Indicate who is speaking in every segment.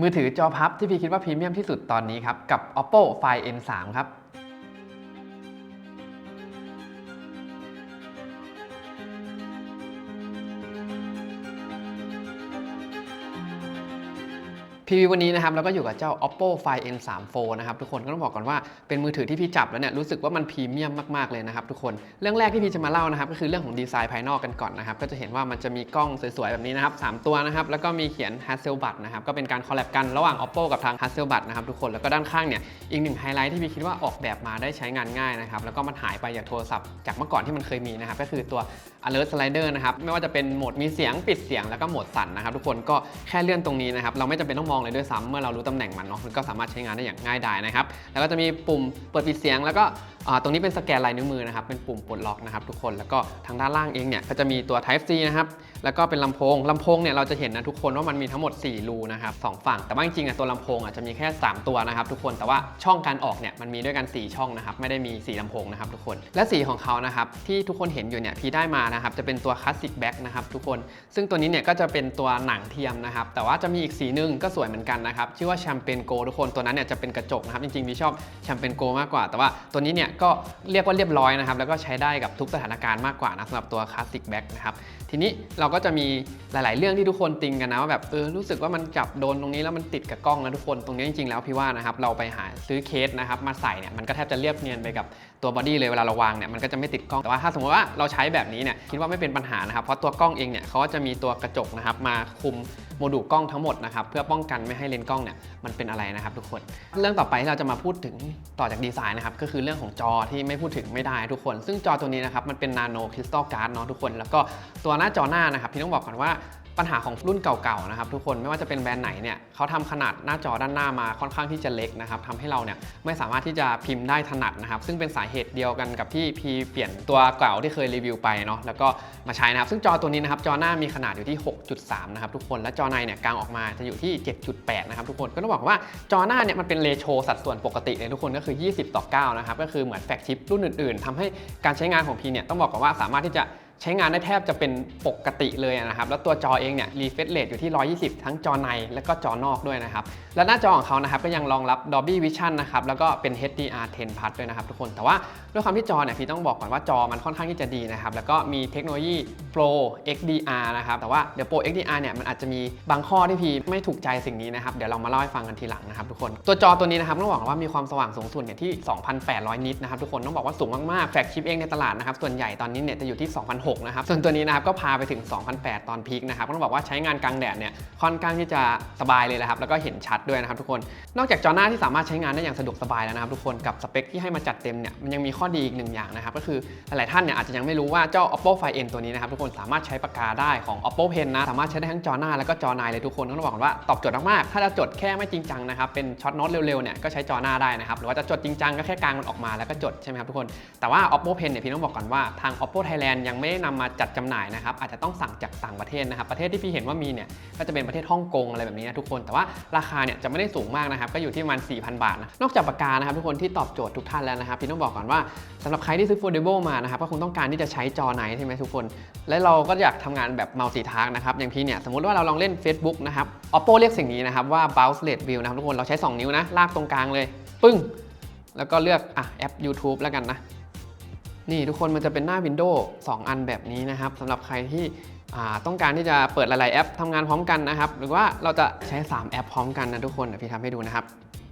Speaker 1: มือถือจอพับที่พี่คิดว่าพรีเมียมที่สุดตอนนี้ครับกับ oppo find n3 ครับ พีวีวันนี้นะครับเราก็อยู่กับเจ้า oppo find n3 4นะครับทุกคนก็ต้องบอกก่อนว่าเป็นมือถือที่พี่จับแล้วเนี่ยรู้สึกว่ามันพรีเมียมมากๆเลยนะครับทุกคนเรื่องแรกที่พี่จะมาเล่านะครับก็คือเรื่องของดีไซน์ภายนอกกันก่อนนะครับก็จะเห็นว่ามันจะมีกล้องสวยๆแบบนี้นะครับสามตัวนะครับแล้วก็มีเขียน Hasselblad นะครับก็เป็นการคอลแลบกันระหว่าง oppo กับทาง Hasselblad นะครับทุกคนแล้วก็ด้านข้างเนี่ยอีกหนึ่งไฮไลท์ที่พี่คิดว่าออกแบบมาได้ใช้งานง่ายนะครับแล้วก็มันหายไปจากโทรศัพท์จากเมื่อก่อนที่มันเคยมีนะครับก็คือตัว alert slider นะครับไม่ว่าจะเป็นโหมดมีเสียงปิดเสียงแล้วก็โหมดสั่นนะครับทุกคนก็แค่เลื่อนตรงนี้นะครับเราไม่จำเป็นต้องมองเลยด้วยซ้ำเมื่อเรารู้ตำแหน่งมันเนาะมันก็สามารถใช้งานได้อย่างง่ายดายนะครับ แล้วก็จะมีปุ่มเปิดปิดเสียง แล้วก็ตรงนี้เป็นสแกนลายนิ้วมือนะครับเป็นปุ่มปลดล็อกนะครับทุกคนแล้วก็ทางด้านล่างเองเนี่ยก็จะมีตัว Type C นะครับ แล้วก็เป็นลำโพงลำโพงเนี่ยเราจะเห็นนะทุกคนว่ามันมีทั้งหมด 4 รูนะครับสองฝั่ง แต่ว่าจริงๆอะตัวลำโพงอะจะมีแค่ 3 ตัวนะครับทุกคน แต่ว่าช่องการออกเนี่ยมันมีด้วยกัน 4 ช่องนะครับ ไม่ได้มีสีลำโพงนะครับทุกคน และสีของเขานะครับที่ทุกคนเห็นอยู่เนี่ยพี่ได้มานะครับจะเป็นตัวคลาสสิกแบ็กนะครับทุกคน ซึ่งตัวนี้เนี่ยก็จะเป็นตัวหนังเทียมนะครับ แต่ว่าจะมีอีกสีหนึงก็สวยเหมือนกันนะครับ ชื่อว่าแชมเปญโกทุกคน ตัวนั้นเนี่ยจะเป็นกระจกนะครับ จริงๆพี่ชอบแชมเปญโกมากกว่า แต่ว่าตัวนี้เนี่ยก็เรียกว่าเรียบร้อยนะครับ แล้วก็ใช้ได้กับทุกสถานการณ์มากกว่านะสำหรับตัวคลาสสิกแบ็กนะครับ ทีนี้เราก็จะมีหลาย ๆ เรื่องที่ทุกคนติงกันนะว่าแบบเออรู้สึกว่ามันจับโดนตรงนี้แล้วมันติดกับกล้องนะทุกคนตรงนี้จริง ๆ แล้วพี่ว่านะครับเราไปหาซื้อเคสนะครับมาใส่เนี่ยมันก็แทบจะเรียบเนียนไปกับ ตัวบอดี้เลยเวลาเราวางเนี่ยมันก็จะไม่ติดกล้องแต่ว่าถ้าสมมติว่าเราใช้แบบนี้เนี่ยคิดว่าไม่เป็นปัญหานะครับเพราะตัวกล้องเองเนี่ยเขาก็จะมีตัวกระจกนะครับมาคุมโมดูลกล้องทั้งหมดนะครับเพื่อป้องกันไม่ให้เลนส์กล้องเนี่ยมันเป็นอะไรนะครับทุกคน เรื่องต่อไปที่เราจะมาพูดถึงต่อจากดีไซน์นะครับก็คือเรื่องของจอที่ไม่พูดถึงไม่ได้ทุกคน ซึ่งจอตัวนี้นะครับมันเป็นนาโนคริสตัลการ์ดเนาะทุกคน แล้วก็ตัวหน้าจอหน้านะครับพี่ต้องบอกก่อนว่า ปัญหาของรุ่นเก่าๆนะครับทุกคนไม่ว่าจะเป็นแบรนด์ไหนเนี่ยเขาทำขนาดหน้าจอด้านหน้ามาค่อนข้างที่จะเล็กนะครับทำให้เราเนี่ยไม่สามารถที่จะพิมพ์ได้ถนัดนะครับ ซึ่งเป็นสาเหตุเดียวกันกับที่พีเปลี่ยนตัวเก่าที่เคยรีวิวไปเนาะแล้วก็มาใช้นะครับ ซึ่งจอตัวนี้นะครับจอหน้ามีขนาดอยู่ที่ 6.3 นะครับทุกคนและจอในเนี่ยกลางออกมาจะอยู่ที่ 7.8 นะครับทุกคนก็ต้องบอกว่าจอหน้าเนี่ยมันเป็นเรโชสัดส่วนปกติเลยทุกคนก็คือ 20 ต่อ 9 นะครับก็คือเหมือนแฟกชิปรุ่นอื่น ๆทำให้การใช้งานของพีเนี่ยต้องบอกก่อนว่าสามารถที่จะ ใช้งานได้แทบจะเป็นปกติเลยนะครับ แล้วตัวจอเองเนี่ยรีเฟรชเรทอยู่ที่ 120 ทั้งจอในและก็จอนอกด้วยนะครับ และหน้าจอของเขานะครับก็ยังรองรับ Dolby Vision นะครับแล้วก็เป็น HDR10 Plus ด้วยนะครับทุกคน แต่ว่าด้วยความที่จอเนี่ยพี่ต้องบอกก่อนว่าจอมันค่อนข้างที่จะดีนะครับแล้วก็มีเทคโนโลยี Pro XDR นะครับแต่ว่าเดี๋ยว Pro XDR เนี่ยมันอาจจะมีบางข้อที่พี่ไม่ถูกใจสิ่งนี้นะครับเดี๋ยวเรามาเล่าให้ฟังกันทีหลังนะครับทุกคนตัวจอตัวนี้นะครับต้องบอกว่ามีความสว่างสูงสุดเนี่ยที่ 2,800 นิตนะครับทุกคนต้องบอกว่าสูงมากๆแฟลกชิปเองในตลาดนะครับส่วนใหญ่ตอนนี้เนี่ยจะอยู่ที่ 2,600นะครับ ส่วนตัวนี้นะครับก็พาไปถึง2,800ตอนพีคนะครับต้องบอกว่าใช้งานกลางแดดเนี่ยค่อนข้างที่จะสบายเลยนะครับแล้วก็เห็นชัดด้วยนะครับทุกคน นอกจากจอหน้าที่สามารถใช้งานได้อย่างสะดวกสบายแล้วนะครับทุกคนกับสเปคที่ให้มาจัดเต็มเนี่ยมันยังมีข้อดีอีกหนึ่งอย่างนะครับก็คือหลายๆท่านเนี่ยอาจจะยังไม่รู้ว่าเจ้า oppo find n ตัวนี้นะครับทุกคนสามารถใช้ปากกาได้ของ oppo pen นะสามารถใช้ได้ทั้งจอหน้าแล้วก็จอในเลยทุกคนต้องบอกก่อนว่าตอบโจทย์มากๆถ้าจะจดแค่ไม่จริงจังนะครับเป็นช็อตโน้ตเร็วๆเนี่ยก็ใช้จอหน้าได้นะครับหรือว่าจะจดจริงจังก็แค่กางมันออกมาแล้วก็จดใช่ไหมครับทุกคนแต่ว่า oppo pen เนี่ยพี่ต้องบอกก่อนว่าทาง oppo thailand ยังไม่ได้นำมาจัดจำหน่ายนะครับอาจจะต้องสั่งจากต่างประเทศนะครับประเทศที่พี่เห็นว่ามีเนี่ยก็จะเป็นประเทศฮ่องกงอะไรแบบนี้นะทุกคน แต่ว่าราคาเนี่ยจะไม่ได้สูงมากนะครับก็อยู่ที่ประมาณ4,000 บาทนะนอกจากปากกานะครับทุกคนที่ตอบโจทย์ทุกท่านแล้วนะครับพี่ต้องบอกก่อนว่าสำหรับใครที่ซื้อ foldable มานะครับก็คงต้องการที่จะใช้จอไหนใช่ไหมทุกคน และเราก็อยากทำงานแบบ multi task นะครับอย่างพี่เนี่ยสมมติว่าเราลองเล่น Facebook นะครับ oppo เรียกสิ่งนี้นะครับว่า bounce rate view นะครับทุกคนเราใช้ 2 นิ้วนะลากตรงกลางเลย ปึ้ง แล้วก็เลือกอะแอป YouTube แล้วกันนะ นี่ทุกคนมันจะเป็นหน้า Windows 2 อันแบบนี้นะครับสำหรับใครที่ต้องการที่จะเปิดหลาย ๆ แอปทำงานพร้อมกันนะครับ หรือว่าเราจะใช้ 3 แอปพร้อมกันนะทุกคนเดี๋ยวพี่ทำให้ดูนะครับ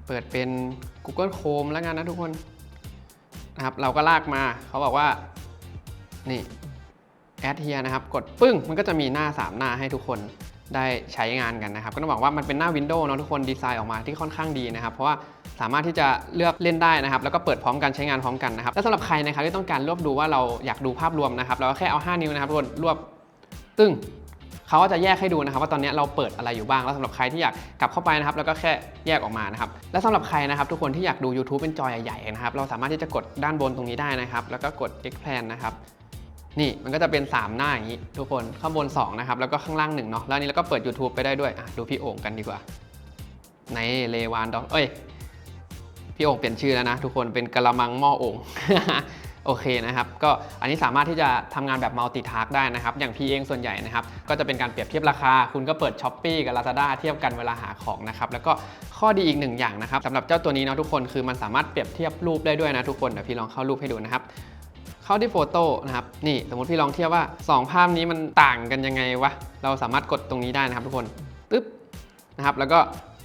Speaker 1: เปิดเป็น Google Chrome แล้วกันนะทุกคนนะครับเราก็ลากมาเขาบอกว่านี่แอดเฮียนะครับ กดปึ้งมันก็จะมีหน้า 3 หน้าให้ทุกคน ได้ใช้งานกันนะครับ ก็ต้องบอกว่ามันเป็นหน้า Windows เนาะทุกคนดีไซน์ออกมาที่ค่อนข้างดีนะครับ เพราะว่าสามารถที่จะเลือกเล่นได้นะครับ แล้วก็เปิดพร้อมกันใช้งานพร้อมกันนะครับ และสำหรับใครนะครับที่ต้องการรวบดูว่าเราอยากดูภาพรวมนะครับ เราก็แค่เอา 5 นิ้วนะครับทุกคนรวบตึ้งเขาก็จะแยกให้ดูนะครับว่าตอนนี้เราเปิดอะไรอยู่บ้าง แล้วสำหรับใครที่อยากกลับเข้าไปนะครับ แล้วก็แค่แยกออกมานะครับ และสำหรับใครนะครับ ทุกคนที่อยากดู YouTube เป็นจอใหญ่ๆนะครับ เราสามารถที่จะกดด้านบนตรงนี้ได้นะครับ แล้วก็กด expand นะครับ นี่มันก็จะเป็น 3 หน้าอย่างนี้ ทุกคนข้างบน 2 นะครับ แล้วก็ข้างล่าง1เนาะแล้วนี้เราก็เปิด YouTube ไปได้ด้วยอะดูพี่โอ่งกันดีกว่า ในเลวานดอกเอ้ย พี่โอ่งเปลี่ยนชื่อแล้วนะ ทุกคนเป็นกะละมังหม้อโอ่งโอเคนะครับ ก็อันนี้สามารถที่จะทำงานแบบ multi task ได้นะครับ อย่างพี่เองส่วนใหญ่นะครับ ก็จะเป็นการเปรียบเทียบราคา คุณก็เปิด s h อ p e e กับ Lazada เทียบกันเวลาหาของนะครับ แล้วก็ข้อดีอีกหนึ่งอย่างนะครับสำหรับเจ้าตัวนี้เนาะทุกคนคือมันสามารถเปรียบเทียบรูปได้ด้วยนะทุกคน เดี๋ยวพี่ลองเข้ารูปให้ดูนะครับ เข้าที่โฟโต้นะครับนี่สมมติพี่ลองเทียบว่า 2 ภาพนี้มันต่างกันยังไงวะเราสามารถกดตรงนี้ได้นะครับทุกคนปึ๊บนะครับแล้วก็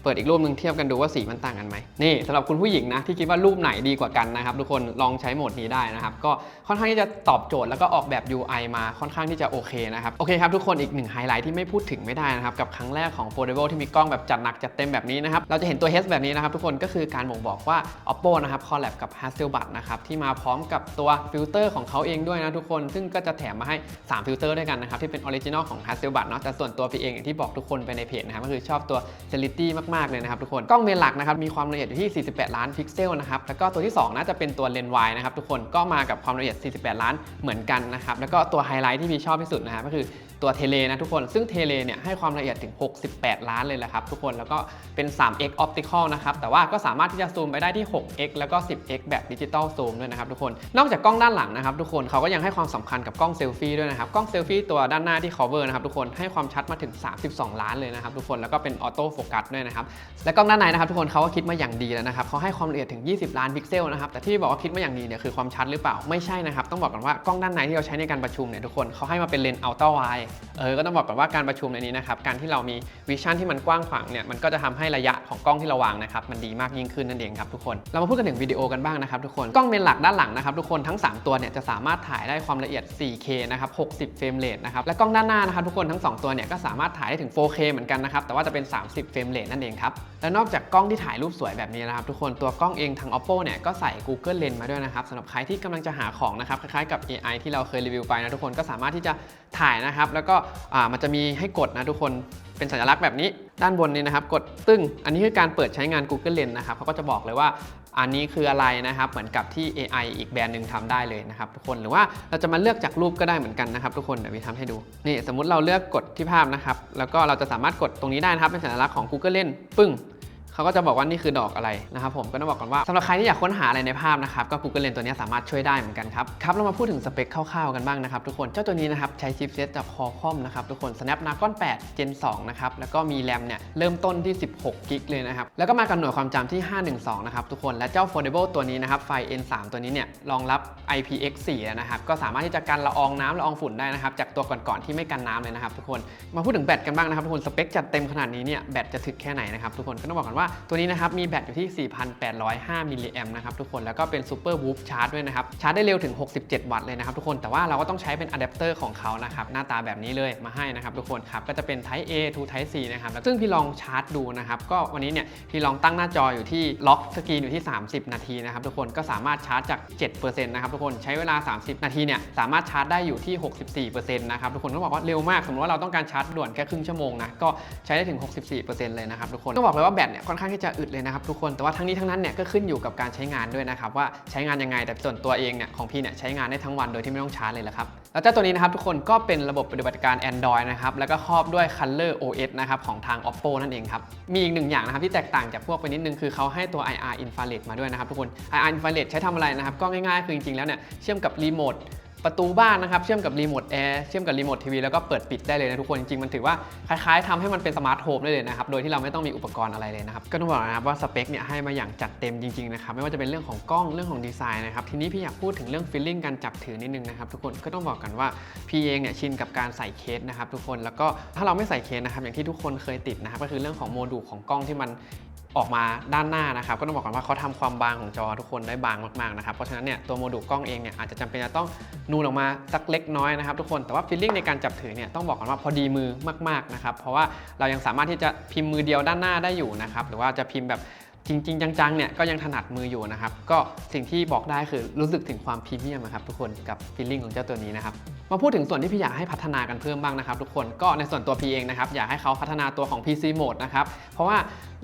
Speaker 1: เปิดอีกรูปหนึ่งเทียบกันดูว่าสีมันต่างกันไหมนี่สำหรับคุณผู้หญิงนะที่คิดว่ารูปไหนดีกว่ากันนะครับทุกคนลองใช้โหมดนี้ได้นะครับก็ค่อนข้างที่จะตอบโจทย์แล้วก็ออกแบบ UI มาค่อนข้างที่จะโอเคนะครับโอเคครับทุกคนอีกหนึ่งไฮไลท์ที่ไม่พูดถึงไม่ได้นะครับกับครั้งแรกของ Foldable ที่มีกล้องแบบจัดหนักจัดเต็มแบบนี้นะครับเราจะเห็นตัว H แบบนี้นะครับทุกคนก็คือการบ่งบอกว่า Oppo นะครับคอลแลบกับ Hasselblad นะครับที่มาพร้อมกับตัวฟิลเตอร์ของเขาเองด้วยนะทุกคน ซึ่งก็จะแถมมาให้ 3 ฟิลเตอร์ด้วยกันนะครับที่เป็นออริจินอลของ Hasselblad เนาะแต่ส่วนตัวพี่เองอย่างที่บอกทุกคนไปในเพจนะครับก็คือชอบตัว Celity มากๆเลยนะครับทุกคน กล้องเมนหลักนะครับมีความละเอียดอยู่ที่ 48 ล้านพิกเซลนะครับ แล้วก็ตัวที่ 2 น่าจะเป็นตัวเลนส์วายนะครับทุกคน ก็มากับความละเอียด 48 ล้านเหมือนกันนะครับ แล้วก็ตัวไฮไลท์ที่พี่ชอบที่สุดนะครับก็คือตัวเทเลนะทุกคน ซึ่งเทเลเนี่ยให้ความละเอียดถึง 68 ล้านเลยแหละครับทุกคน แล้วก็เป็น 3x optical นะครับ แต่ว่าก็สามารถที่จะซูมไปได้ที่ 6x แล้วก็ 10x แบบดิจิตอลซูมด้วยนะครับทุกคน นอกจากกล้องด้านหลังนะครับทุกคนเขาก็ยังให้ความสำคัญกับกล้องเซลฟี่ด้วยนะครับ กล้องเซลฟี่ตัวด้านหน้าที่ cover นะครับทุกคน ให้ความชัดมาถึง 32 ล้านเลยนะครับทุกคน แล้วก็เป็นออโต้โฟกัสด้วยนะครับและกล้องด้านในนะครับทุกคนเขาก็คิดมาอย่างดีแล้วนะครับเขาให้ความละเอียดถึง 20 ล้านพิกเซลนะครับแต่ที่บอกว่าคิดมาอย่างดีเนี่ยคือความชัดหรือเปล่าไม่ใช่นะครับต้องบอกกันว่ากล้องด้านในที่เราใช้ในการประชุมเนี่ยทุกคนเขาให้มาเป็นเลนส์อัลตร้าไวเออก็ต้องบอกกันว่าการประชุมในนี้นะครับการที่เรามีวิชั่นที่มันกว้างขวางเนี่ยมันก็จะทำให้ระยะของกล้องที่เราวางนะครับมันดีมากยิ่งขึ้นนั่นเองครับทุกคนเรามาพูดกันถึงวิดีโอกันบ้างนะครับทุกคนกล้องเมนหลักด้านหลังนะครับทุกคนทั้ง 3 ตัวเนี่ยจะสามารถถ่ายได้ความละเอียด 4K นะครับ60 เฟรมเรทนะครับและกล้องด้านหน้านะครับทุกคนทั้ง 2 ตัวเนี่ยก็สามารถถ่ายได้ถึง 4K เหมือนกันนะครับแต่ว่าจะเป็น 30 เฟรมเรทนั่นเองครับ และนอกจากกล้องที่ถ่ายรูปสวยแบบนี้นะครับ ทุกคนตัวกล้องเองทาง Oppo เนี่ยก็ใส่ Google Lens มาด้วยนะครับสำหรับใครที่กำลังจะหาของนะครับคล้ายๆกับ AI ที่เราเคยรีวิวไปนะทุกคนก็สามารถที่จะถ่ายนะครับ แล้วก็มันจะมีให้กดนะทุกคนเป็นสัญลักษณ์แบบนี้ด้านบนนี้นะครับ กดตึ้ง อันนี้คือการเปิดใช้งาน Google Lens นะครับเขาก็จะบอกเลยว่า อันนี้คืออะไรนะครับ เหมือนกับที่ AI อีกแบรนด์หนึ่งทำได้เลยนะครับทุกคนหรือว่าเราจะมาเลือกจากรูปก็ได้เหมือนกันนะครับทุกคนเดี๋ยววิทำให้ดูนี่สมมุติเราเลือกกดที่ภาพนะครับแล้วก็เราจะสามารถกดตรงนี้ได้นะครับเป็นสัญลักษณ์ของ Google เล่นปึ้ง เขาก็จะบอกว่านี่คือดอกอะไรนะครับผมก็ต้องบอกก่อนว่าสำหรับใครที่อยากค้นหาอะไรในภาพนะครับก็ Google Lens ตัวนี้สามารถช่วยได้เหมือนกันครับครับเรามาพูดถึงสเปคคร่าวๆกันบ้างนะครับทุกคนเจ้าตัวนี้นะครับใช้ชิปเซตจาก Qualcomm นะครับทุกคน Snapdragon 8 Gen 2นะครับแล้วก็มีแรมเนี่ยเริ่มต้นที่ 16กิกเลยนะครับแล้วก็มากับหน่วยความจำที่ 512 นะครับทุกคนและเจ้า Foldable ตัวนี้นะครับไฟ N3 ตัวนี้เนี่ยรองรับ IPX4 นะครับก็สามารถที่จะกันละอองน้ำละอองฝุ่นได้นะครับจากตัวก่อนๆที่ไม่กันน้ำเลยนะครับทุกคนมาพูดถึงแบตกันบ้างนะครับทุกคนสเปคจัดเต็มขนาดนี้เนี่ยแบตจะถึกแค่ไหนนะครับทุกคนก็ต้องบอกกันว่าตัวนี้นะครับมีแบตอยู่ที่ 4,805 มิลลิแอมนะครับทุกคนแล้วก็เป็นซูเปอร์วูฟชาร์จด้วยนะครับชาร์จได้เร็วถึง 67 วัตต์เลยนะครับทุกคนแต่ว่าเราก็ต้องใช้เป็นอะแดปเตอร์ของเขานะครับหน้าตาแบบนี้เลยมาให้นะครับทุกคนครับก็จะเป็น Type A to Type C นะครับซึ่งพี่ลองชาร์จดูนะครับก็วันนี้เนี่ยพี่ลองตั้งหน้าจออยู่ที่ล็อกสกรีนอยู่ที่ 30 นาทีนะครับทุกคนก็สามารถชาร์จจาก 7%นะครับทุกคนใช้เวลา 30 นาทีเนี่ยสามารถชาร์จได้อยู่ที่ 64%นะครับทุกคนต้องบอกว่าเร็วมากสมมติว่าเราต้องการชาร์จด่วนแค่ครึ่งชั่วโมงนะก็ใช้ได้ถึง 64%เลยนะครับทุกคนต้องบอกเลยว่าแบตเนี่ยค่อนข้างที่จะอึดเลยนะครับทุกคนแต่ว่าทั้งนี้ทั้งนั้นเนี่ยก็ขึ้นอยู่กับการใช้งานด้วยนะครับว่าใช้งานยังไงแต่ส่วนตัวเองเนี่ยของพี่เนี่ยใช้งานได้ทั้งวันโดยที่ไม่ต้องชาร์จเลยละครับแล้วเจ้าตัวนี้นะครับทุกคนก็เป็นระบบปฏิบัติการ Android นะครับแล้วก็ครอบด้วย Color OS นะครับของทาง Oppo นั่นเองครับมีอีกหนึ่งอย่างนะครับที่แตกต่างจากพวกไปนิดนึงคือเขาให้ตัว IR infrared มาด้วยนะครับทุกคน IR infrared ใช้ทำอะไรนะครับก็ง่ายๆคือจริงๆแล้วเนี่ยเชื่อมกับรีโมท ประตูบ้านนะครับเชื่อมกับรีโมทแอร์เชื่อมกับรีโมททีวีแล้วก็เปิดปิดได้เลยนะทุกคนจริงๆมันถือว่าคล้ายๆทำให้มันเป็นสมาร์ทโฮมได้เลยนะครับโดยที่เราไม่ต้องมีอุปกรณ์อะไรเลยนะครับก็ต้องบอกนะครับว่าสเปคเนี่ยให้มาอย่างจัดเต็มจริงๆนะครับไม่ว่าจะเป็นเรื่องของกล้องเรื่องของดีไซน์นะครับทีนี้พี่อยากพูดถึงเรื่องฟีลลิ่งการจับถือนิดนึงนะครับทุกคนก็ต้องบอกกันว่าพี่เองเนี่ยชินกับการใส่เคสนะครับทุกคนแล้วก็ถ้าเราไม่ใส่เคสนะครับอย่างที่ทุกคนเคยติดนะครับก็คือเรื่องของโมดูลของกล้องที่มัน ออกมาด้านหน้านะครับ ก็ต้องบอกก่อนว่าเขาทำความบางของจอทุกคนได้บางมากๆนะครับ เพราะฉะนั้นเนี่ยตัวโมดูลกล้องเองเนี่ยอาจจะจำเป็นจะต้องนูนออกมาสักเล็กน้อยนะครับ ทุกคน แต่ว่าฟีลลิ่งในการจับถือเนี่ยต้องบอกก่อนว่าพอดีมือมากๆนะครับ เพราะว่าเรายังสามารถที่จะพิมพ์มือเดียวด้านหน้าได้อยู่นะครับ หรือว่าจะพิมพ์แบบ จริง ๆ จังๆเนี่ยก็ยังถนัดมืออยู่นะครับ ก็สิ่งที่บอกได้คือรู้สึกถึงความพรีเมียมนะครับทุกคนกับฟีลลิ่งของเจ้าตัวนี้นะครับมาพูดถึงส่วนที่พี่อยากให้พัฒนากันเพิ่มบ้างนะครับ ทุกคนก็ในส่วนตัวพี่เองนะครับอยากให้เขาพัฒนาตัวของ PC Mode นะครับเพราะว่า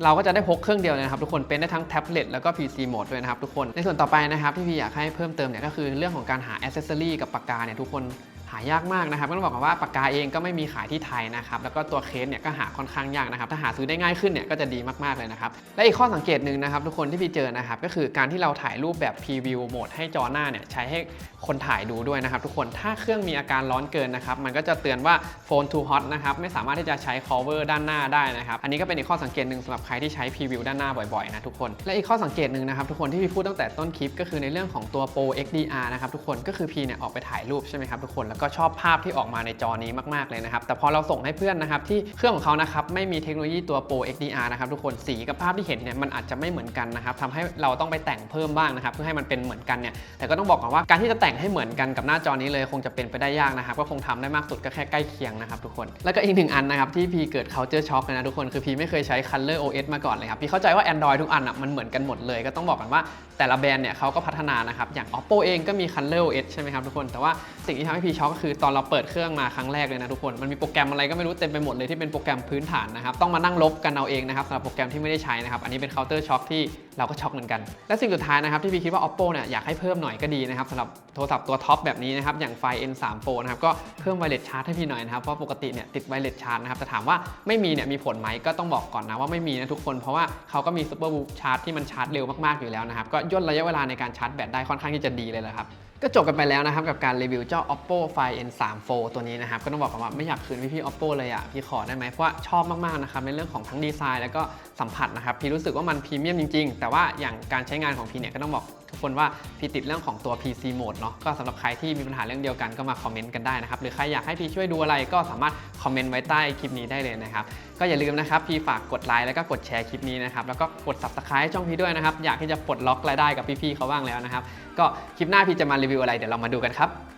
Speaker 1: เราก็จะได้พกเครื่องเดียวเลยนะครับทุกคนเป็นได้ทั้งแท็บเล็ตแล้วก็ PC Mode ด้วยนะครับทุกคนในส่วนต่อไปนะครับที่พี่อยากให้เพิ่มเติมเนี่ยก็คือเรื่องของการหา Accessory กับปากกาเนี่ยทุกคน หายากมากนะครับก็ต้องบอกกันว่าปากกาเองก็ไม่มีขายที่ไทยนะครับแล้วก็ตัวเคสเนี่ยก็หาค่อนข้างยากนะครับถ้าหาซื้อได้ง่ายขึ้นเนี่ยก็จะดีมากๆเลยนะครับและอีกข้อสังเกตหนึ่งนะครับทุกคนที่พี่เจอนะครับก็คือการที่เราถ่ายรูปแบบพรีวิวโหมดให้จอหน้าเนี่ยใช้ให้คนถ่ายดูด้วยนะครับทุกคนถ้าเครื่องมีอาการร้อนเกินนะครับมันก็จะเตือนว่าโฟน too hot นะครับไม่สามารถที่จะใช้ cover ด้านหน้าได้นะครับอันนี้ก็เป็นอีกข้อสังเกตหนึ่งสำหรับใครที่ใช้พรีวิวด้านหน้าบ่อยๆนะทุกคนและอีกข้อสังเกตหนึ่งนะครับทุกคนที่พี่พูดตั้งแต่ต้นคลิปก็คือในเรื่องของตัว Pro XDR นะครับทุกคนก็คือพีเนี่ยออกไปถ่ายรูปใช่ไหมครับทุกคนแล้วก็ชอบภาพที่ออกมาในจอนี้มากๆเลยนะครับ แต่พอเราส่งให้เพื่อนนะครับที่เครื่องของเขานะครับไม่มีเทคโนโลยีตัว Pro XDR นะครับทุกคนสีกับภาพที่เห็นเนี่ยมันอาจจะไม่เหมือนกันนะครับทำให้เราต้องไปแต่งเพิ่มบ้างนะครับเพื่อให้มันเป็นเหมือนกันเนี่ยแต่ก็ต้องบอกก่อนว่าการที่จะแต่งให้เหมือนกันกับหน้าจอนี้เลย คงจะเป็นไปได้ยากนะครับก็คงทำได้มากสุดก็แค่ใกล้เคียงนะครับทุกคนแล้วก็อีกหนึ่งอันนะครับที่พีเกิด culture shock เลยนะทุกคนคือพีไม่เคยใช้ color OS มาก่อนเลยครับพีเข้าใจว่า Android ทุกอันอะมันเหมือนกันหมดเลย ก็ต้องบอกกันว่าแต่ละแบรนด์เนี่ยเขาก็พัฒนานะครับอย่าง Oppo เองก็มี color OS ใช่ไหมครับทุกคนแต่ว่าสิ่งที่ทำให้พีช็อกก็คือตอนเราเปิดเครื่องมาครั้งแรกเลยนะทุกคน มันมีโปรแกรมอะไรก็ไม่รู้เต็มไปหมดเลยที่เป็นโปรแกรมพื้นฐานนะครับ ต้องมานั่งลบกันเอาเองนะครับสำหรับโปรแกรมที่ไม่ได้ใช้นะครับ อันนี้เป็น culture shock ที่เราก็ช็อกเหมือนกัน และสิ่งสุดท้ายนะครับที่พี่คิดว่า Oppo เนี่ยอยากให้เพิ่มหน่อยก็ดีนะครับสำหรับโทรศัพท์ตัวท็อปแบบนี้นะครับอย่างไฟ N3 Pro นะครับก็เพิ่มไวเลสชาร์จให้พี่หน่อยนะครับเพราะปกติเนี่ยติดไวเลสชาร์จนะครับแต่ถามว่าไม่มีเนี่ยมีผลไหมก็ต้องบอกก่อนนะว่าไม่มีนะทุกคน เพราะว่าเขาก็มีซูเปอร์บูชาร์จที่มันชาร์จเร็วมากๆอยู่แล้วนะครับก็ย่นระยะเวลาในการชาร์จแบตได้ค่อนข้างที่จะดีเลยแหละครับ ก็จบกันไปแล้วนะครับกับการรีวิวเจ้า oppo find n3 4ตัวนี้นะครับก็ต้องบอกกันว่าไม่อยากคืนพี่ๆ oppo เลยอะพี่ขอได้ไหมเพราะว่าชอบมากๆนะครับในเรื่องของทั้งดีไซน์แล้วก็สัมผัสนะครับพี่รู้สึกว่ามันพรีเมียมจริงๆ แต่ว่าอย่างการใช้งานของพี่เนี่ยก็ต้องบอก กคนว่าพี่ติดเรื่องของตัว PC mode เนาะก็สำหรับใครที่มีปัญหาเรื่องเดียวกันก็มาคอมเมนต์กันได้นะครับหรือใครอยากให้พี่ช่วยดูอะไรก็สามารถคอมเมนต์ไว้ใต้คลิปนี้ได้เลยนะครับก็อย่าลืมนะครับพี่ฝากกดไลค์แล้วก็กดแชร์คลิปนี้นะครับแล้วก็กด subscribe ช่องพี่ด้วยนะครับอยากที่จะปลดล็อกรายได้กับพี่ๆเขาบ้างแล้วนะครับก็คลิปหน้าพี่จะมารีวิวอะไรเดี๋ยวเรามาดูกันครับ